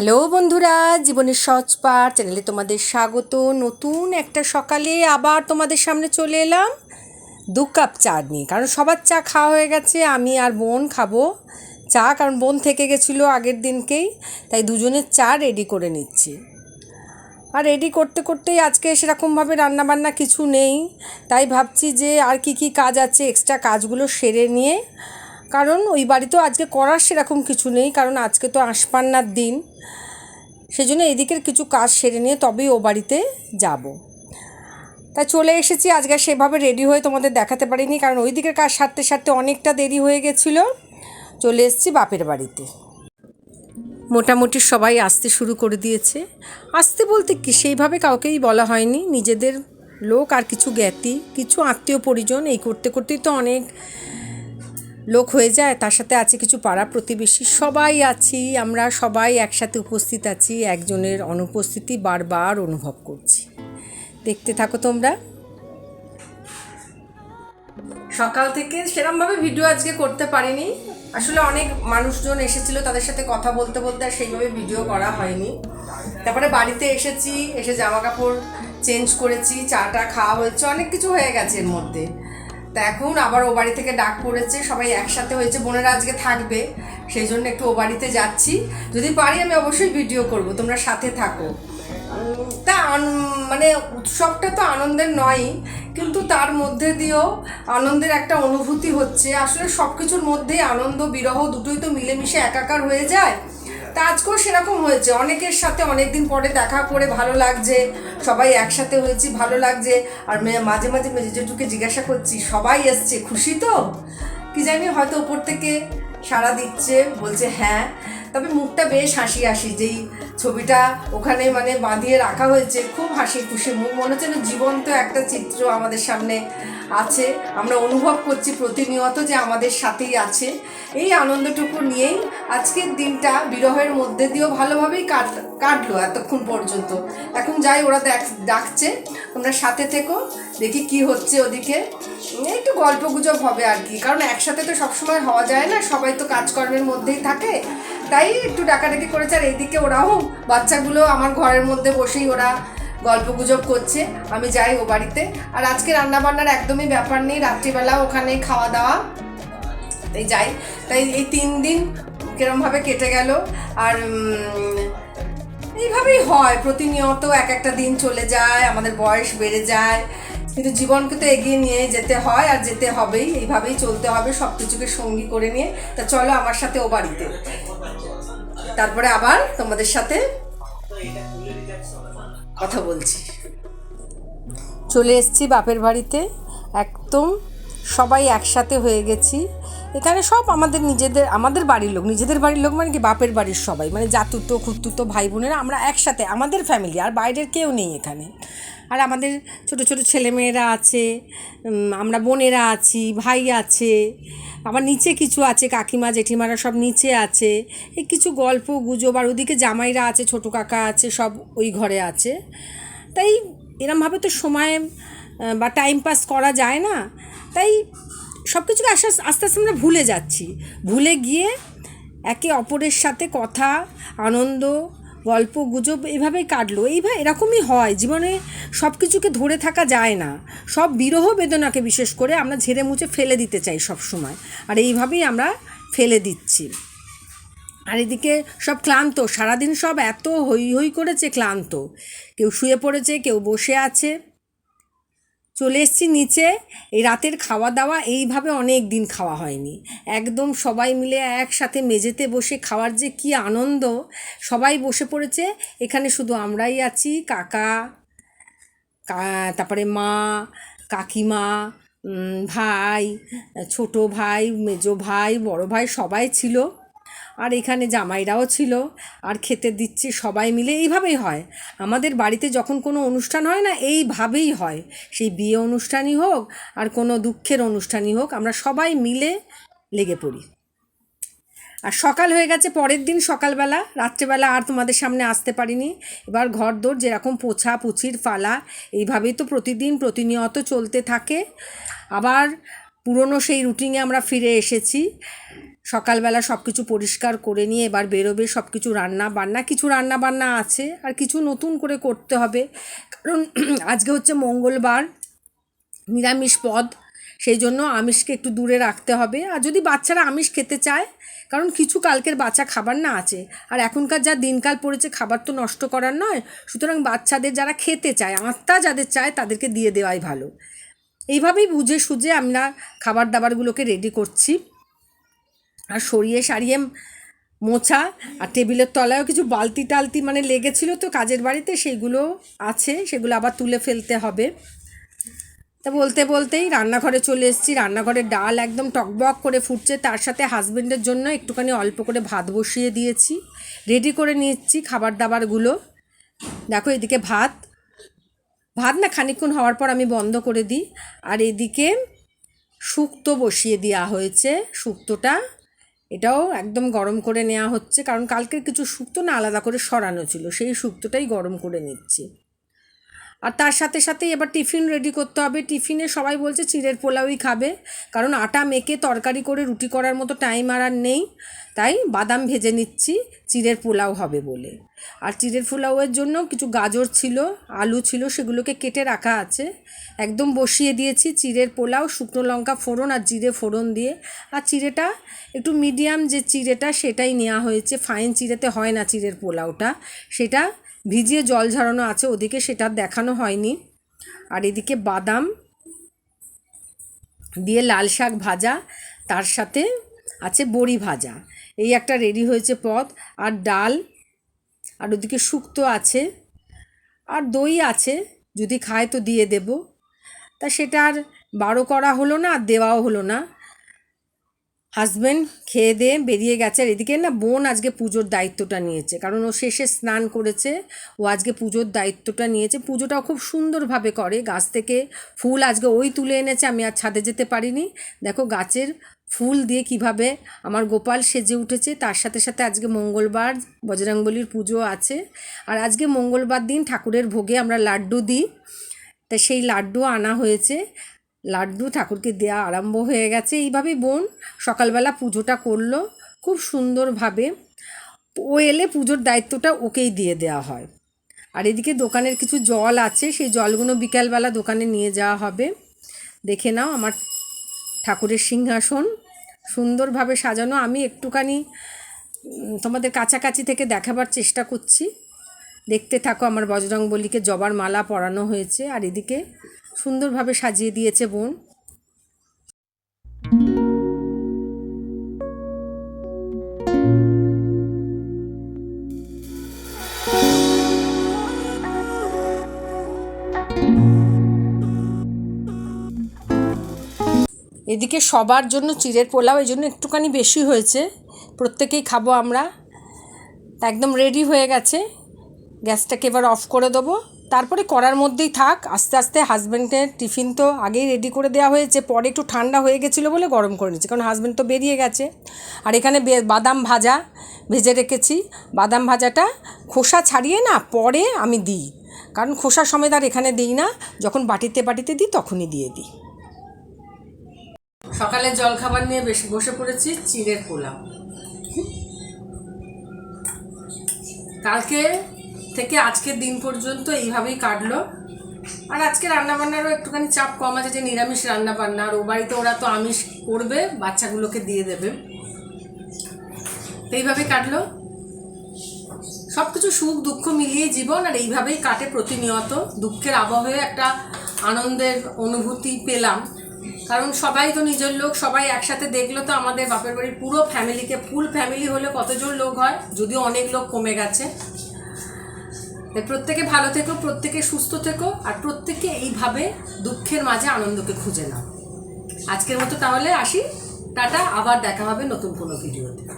Hello বন্ধুরা, জীবনের সহজ পাঠ চ্যানেলে তোমাদের স্বাগত। নতুন একটা সকালে আবার তোমাদের সামনে চলে এলাম দু কাপ চা নিয়ে। কারণ সবার চা খাওয়া হয়ে গেছে, আমি আর বোন খাব চা, কারণ বোন থেকে গেছিল আগের দিনকেই, তাই দুজনের চা রেডি করে নিচ্ছি। আর রেডি করতে করতেই আজকে সেরকমভাবে রান্নাবান্না কিছু নেই, তাই ভাবছি যে আর কি কি কাজ আছে এক্সট্রা কাজগুলো সেরে নিয়ে কারণ ওই বাড়িতেও আজকে করার সেরকম কিছু নেই, কারণ আজকে তো আঁশপান্নার দিন। সেজন্য এদিকের কিছু কাজ সেরে নিয়ে তবেই ও বাড়িতে যাব। তাই চলে এসেছি, আজকে সেভাবে রেডি হয়ে তোমাদের দেখাতে পারিনি, কারণ ওই দিকের কাজ সারতে সারতে অনেকটা দেরি হয়ে গেছিল। চলে এসেছি বাপের বাড়িতে। মোটামুটি সবাই আসতে শুরু করে দিয়েছে। আসতে বলতে কি, সেইভাবে কাউকেই বলা হয়নি। নিজেদের লোক আর কিছু জ্ঞাতি, কিছু আত্মীয় পরিজন, এই করতে করতেই তো অনেক লোক হয়ে যায়, তার সাথে আছে কিছু পাড়া প্রতিবেশী। সবাই আছি, আমরা সবাই একসাথে উপস্থিত আছি, একজনের অনুপস্থিতি বারবার অনুভব করছি। দেখতে থাকো তোমরা। সকাল থেকে সেরমভাবে ভিডিও আজকে করতে পারিনি। আসলে অনেক মানুষজন এসেছিল তাদের সাথে কথা বলতে বলতে, আর সেইভাবে ভিডিও করা হয়নি। তারপরে বাড়িতে এসেছি, এসে জামা কাপড় চেঞ্জ করেছি, চাটা খাওয়া হয়েছে, অনেক কিছু হয়ে গেছে এর মধ্যে। এখন আবার ও বাড়ি থেকে ডাক পড়েছে, সবাই একসাথে হয়েছে, বোনেরা আজকে থাকবে, সেই জন্য একটু ও বাড়িতে যাচ্ছি। যদি পারি, আমি অবশ্যই ভিডিও করব, তোমরা সাথে থাকো। তা মানে উৎসবটা তো আনন্দের নয়ই কিন্তু তার মধ্যে দিয়েও আনন্দের একটা অনুভূতি হচ্ছে। আসলে সব কিছুর মধ্যেই আনন্দ, বিরহ দুটোই তো মিলেমিশে একাকার হয়ে যায়। তা আজকেও সেরকম হয়েছে। অনেকের সাথে অনেকদিন পরে দেখা করে ভালো লাগছে। সবাই একসাথে হয়েছি, ভালো লাগছে। আর মাঝে মাঝে মেজেটুকে জিজ্ঞাসা করছি, সবাই এসছে, খুশি তো? কি জানি হয়তো উপর থেকে সাড়া দিচ্ছে, বলছে হ্যাঁ। তবে মুখটা বেশ হাসি হাসি যেই ছবিটা ওখানে মানে বাঁধিয়ে রাখা হয়েছে, খুব হাসি খুশি মুখ। মনে হচ্ছে জীবন্ত একটা চিত্র আমাদের সামনে আছে। আমরা অনুভব করছি প্রতিনিয়ত যে আমাদের সাথেই আছে। এই আনন্দটুকু নিয়েই আজকের দিনটা বিরহের মধ্যে দিয়েও ভালোভাবেই কাট, কাটলো এতক্ষণ পর্যন্ত। এখন যাই, ওরা দেখ, ডাকছে। তোমরা সাথে থেকো, দেখি কি হচ্ছে ওদিকে। একটু গল্প গুজব হবে আর কি, কারণ একসাথে তো সবসময় হওয়া যায় না, সবাই তো কাজকর্মের মধ্যেই থাকে। তাই একটু ডাকাডাকি করেছে, আর এইদিকে ওরাও বাচ্চাগুলো আমার ঘরের মধ্যে বসেই ওরা গল্প গুজব করছে। আমি যাই ও বাড়িতে। আর আজকে রান্নাবান্নার একদমই ব্যাপার নেই। রাত্রিবেলা ওখানে খাওয়া দাওয়া তাই যাই। তাই এই তিন দিন কিরমভাবে কেটে গেল। আর এইভাবেই হয়। প্রতিনিয়ত এক একটা দিন চলে যায়। আমাদের বয়স বেড়ে যায়। কিন্তু জীবনকে তো এগিয়ে নিয়ে যেতে হয় আর যেতে হবেই। এইভাবেই চলতে হবে। সব কিছুকে সঙ্গী করে নিয়ে। তা চলো আমার সাথে ও বাড়িতে। তারপরে আবার তোমাদের সাথে কথা বলছি। চলে এসেছি বাপের বাড়িতে। একদম সবাই একসাথে হয়ে গেছি। এখানে সব আমাদের নিজেদের, আমাদের বাড়ির লোক, নিজেদের বাড়ির লোক মানে কি? বাপের বাড়ির সবাই। মানে জাতুতো, খুতুতো ভাই বোনেরা আমরা একসাথে, আমাদের ফ্যামিলি আর বাইরের কেউ নেই এখানে। আর আমাদের ছোট ছোট ছেলেমেয়েরা আছে আমরা বোনেরা আছি, ভাই আছে, আবার নিচে কিছু আছে, কাকিমা, জেঠিমারা সব নিচে আছে। এই কিছু গল্প, গুজব, আর ওদিকে জামাইরা আছে, ছোটো কাকা আছে, সব ওই ঘরে আছে। তাই এরমভাবে তো সময় বা টাইম পাস করা যায় না। তাই সব কিছুকে আস্তে আস্তে আস্তে আমরা ভুলে যাচ্ছি। ভুলে গিয়ে একে অপরের সাথে কথা, আনন্দ, গল্প, গুজব এভাবেই কাটলো। এইভাবে এরকমই হয়, জীবনে সব কিছুকে ধরে থাকা যায় না। সব বিরহ বেদনাকে বিশেষ করে আমরা ঝেড়ে মুছে ফেলে দিতে চাই সব সময়। আর এইভাবেই আমরা ফেলে দিচ্ছি। আর এদিকে সব ক্লান্ত, সারাদিন সব এত হই হই করেছে ক্লান্ত। কেউ শুয়ে পড়েছে, কেউ বসে আছে। চলে এসেছি নিচে। এই রাতের খাওয়া দাওয়া এইভাবে অনেক দিন খাওয়া হয়নি। একদম সবাই মিলে একসাথে মেঝেতে বসে খাওয়ার যে কি আনন্দ। সবাই বসে পড়েছে। এখানে শুধু আমরাই আছি, কাকা তারপরে মা, কাকিমা ভাই, ছোট ভাই, মেজো ভাই, বড় ভাই সবাই ছিল। আর এখানে জামাইরাও ছিল। আর খেতে দিচ্ছে সবাই মিলে, এইভাবেই হয়। আমাদের বাড়িতে যখন কোনো অনুষ্ঠান হয় না, এইভাবেই হয়। সেই বিয়ে অনুষ্ঠানই হোক আর কোনো দুঃখের অনুষ্ঠানই হোক, আমরা সবাই মিলে লেগে পড়ি। আর সকাল হয়ে গেছে, পরের দিন সকালবেলা। রাত্রেবেলা আর তোমাদের সামনে আসতে পারিনি। এবার ঘর দোর যেরকম পোছা, পুছির ফালা, এইভাবেই তো প্রতিদিন প্রতিনিয়ত চলতে থাকে। আবার পুরনো সেই রুটিনে আমরা ফিরে এসেছি। সকালবেলা সব কিছু পরিষ্কার করে নিয়ে এবার বেরোবে সব কিছু রান্না বান্না, কিছু রান্না বান্না আছে আর কিছু নতুন করে করতে হবে। কারণ আজকে হচ্ছে মঙ্গলবার, নিরামিষ পদ সেই জন্য আমিষকে একটু দূরে রাখতে হবে। আর যদি বাচ্চারা আমিষ খেতে চায়, কারণ কিছু কালকের বাচ্চা খাবার না আছে, আর এখনকার যা দিনকাল পড়েছে খাবার তো নষ্ট করার নয়, সুতরাং বাচ্চাদের যারা খেতে চায়, আত্মা যাদের চায়, তাদেরকে দিয়ে দেওয়াই ভালো। এইভাবেই বুঝে সুঝে আমরা খাবার দাবারগুলোকে রেডি করছি। আর সরিয়ে সারিয়ে মোছা আর টেবিলের তলায়ও কিছু বালতি টালতি মানে লেগেছিল তো কাজের বাড়িতে সেইগুলো আছে, সেগুলো আবার তুলে ফেলতে হবে। তা বলতে বলতেই রান্নাঘরে চলে এসেছি। রান্নাঘরে ডাল একদম টকবক করে ফুটছে, তার সাথে হাজবেন্ডের জন্য একটুখানি অল্প করে ভাত বসিয়ে দিয়েছি। রেডি করে নিচ্ছি খাবার দাবারগুলো দেখো এদিকে ভাত। ভাত না খানিকক্ষণ হওয়ার পর আমি বন্ধ করে দিই। আর এদিকে শুক্তো বসিয়ে দেওয়া হয়েছে, শুক্তোটা। এটাও একদম গরম করে নেওয়া হচ্ছে, কারণ কালকের কিছু শুক্তো না আলাদা করে সরানো ছিল, সেই শুক্তোটাই গরম করে নিচ্ছি। আর তার সাথে সাথে এবার টিফিন রেডি করতে হবে। টিফিনে সবাই বলছে চিড়ের পোলাওই খাবে, কারণ আটা মেখে তরকারি করে রুটি করার মতো টাইম আর আর নেই। তাই বাদাম ভেজে নিচ্ছি, চিড়ের পোলাও হবে বলে। আর চিড়ের পোলাওয়ের জন্য কিছু গাজর ছিল, আলু ছিল, সেগুলোকে কেটে রাখা আছে। একদম বসিয়ে দিয়েছি চিড়ের পোলাও, শুকনো লঙ্কা ফোড়ন আর জিরে ফোড়ন দিয়ে। আর চিড়েটা একটু মিডিয়াম যে চিড়েটা, সেটাই নেওয়া হয়েছে। ফাইন চিড়েতে হয় না চিড়ের পোলাওটা। সেটা ভিজিয়ে জল ঝরানো আছে ওদিকে, সেটা দেখানো হয়নি। আর এদিকে বাদাম দিয়ে লাল শাক ভাজা, তার সাথে আছে বড়ি ভাজা। এই একটা রেডি হয়েছে পদ। আর ডাল, আর ওদিকে শুক্তো আছে। আর দই আছে। যদি খায় তো দিয়ে দেব। তা সেটা আর বারো করা হলো না আর দেওয়াও হলো না। হাজব্যান্ড খেয়ে দিয়ে বেরিয়ে গেছে। আর এদিকে না বোন আজকে পুজোর দায়িত্বটা নিয়েছে। কারণ ও শেষে স্নান করেছে। ও আজকে পুজোর দায়িত্বটা নিয়েছে। পুজোটাও খুব সুন্দরভাবে করে। গাছ থেকে ফুল আজকে ওই তুলে এনেছে। আমি আর ছাদে যেতে পারিনি। দেখো গাছের ফুল দিয়ে কীভাবে আমার গোপাল সেজে উঠেছে। তার সাথে সাথে আজকে মঙ্গলবার বজরংবলির পুজো আছে। আর আজকে মঙ্গলবার দিন ঠাকুরের ভোগে আমরা লাড্ডু দিই। তা সেই লাড্ডু আনা হয়েছে। লাড্ডু ঠাকুরকে দেওয়া আরম্ভ হয়ে গেছে। এইভাবেই বোন সকালবেলা পুজোটা করল, খুব সুন্দরভাবে। ও এলে পুজোর দায়িত্বটা ওকেই দিয়ে দেওয়া হয়। আর এদিকে দোকানের কিছু জল আছে, সেই জলগুলো বিকালবেলা দোকানে নিয়ে যাওয়া হবে। দেখে নাও আমার ঠাকুরের সিংহাসন। সুন্দরভাবে সাজানো। আমি একটুখানি তোমাদের কাছাকাছি থেকে দেখাবার চেষ্টা করছি। দেখতে থাকো আমার বজরংবলীকে, জবার মালা পরানো হয়েছে। আর এদিকে সুন্দরভাবে সাজিয়ে দিয়েছে বোন। এদিকে সবার জন্য চিড়ের পোলাও এই জন্য একটুখানি বেশি হয়েছে। প্রত্যেকেই খাব আমরা। তা একদম রেডি হয়ে গেছে। গ্যাসটাকে এবার অফ করে দেবো। তারপরে করার মধ্যেই থাক, আস্তে আস্তে হাজব্যান্ডের টিফিন তো আগেই রেডি করে দেওয়া হয়েছে, পরে একটু ঠান্ডা হয়ে গেছিল বলে গরম করে নিচ্ছি কারণ হাজব্যান্ড তো বেরিয়ে গেছে। আর এখানে বাদাম ভাজা ভেজে রেখেছি, বাদাম ভাজাটা খোসা ছাড়িয়ে না পরে আমি দিই, কারণ খোসা সমেত আর এখানে দিই না, যখন বাটিতে বাটিতে দিই তখনই দিয়ে দিই। সকালে জলখাবার নিয়ে বেশ বসে পড়েছি, চিড়ের পোলাও। কালকে থেকে আজকের দিন পর্যন্ত এইভাবেই কাটলো। আর আজকে রান্নাবান্নারও একটুখানি চাপ কম আছে যে নিরামিষ রান্নাবান্না, আর ও বাড়িতে ওরা তো আমিষ করবে, বাচ্চাগুলোকে দিয়ে দেবে। তো এইভাবেই কাটলো। সব কিছু সুখ দুঃখ মিলিয়ে জীবন, আর এইভাবেই কাটে প্রতিনিয়ত। দুঃখের আবহে একটা আনন্দের অনুভূতি পেলাম। কারণ সবাই তো নিজের লোক, সবাই একসাথে দেখল তো আমাদের বাপের বাড়ির পুরো ফ্যামিলিকে ফুল ফ্যামিলি হলে কতজন লোক হয়? যদিও অনেক লোক কমে গেছে। তাই প্রত্যেকে ভালো থেকো, প্রত্যেকে সুস্থ থেকো, আর প্রত্যেকে এইভাবে দুঃখের মাঝে আনন্দকে খুঁজে নাও। আজকের মতো তাহলে আসি। টাটা, আবার দেখা হবে নতুন কোনো ভিডিওতে।